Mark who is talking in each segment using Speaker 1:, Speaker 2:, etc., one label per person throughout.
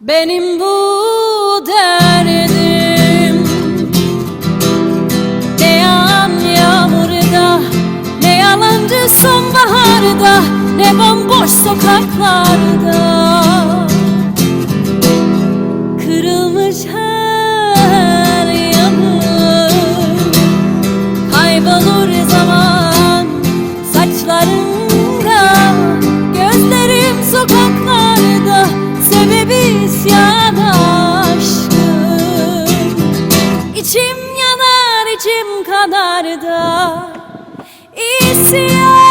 Speaker 1: Benim bu derdim. Ne yağan yağmurda Ne yalancı sonbaharda Ne bomboş sokaklarda. yanarda isyan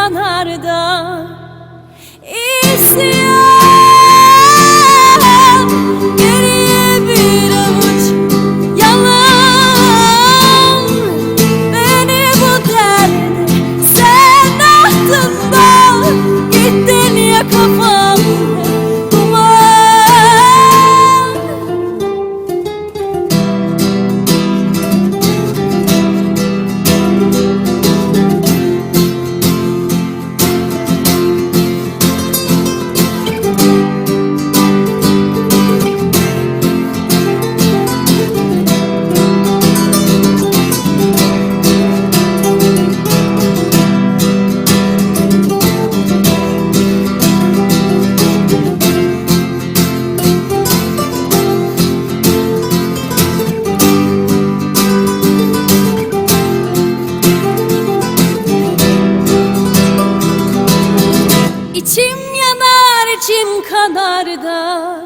Speaker 1: yanarda İçim yanar, içim kanar da.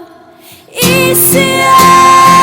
Speaker 1: İsyan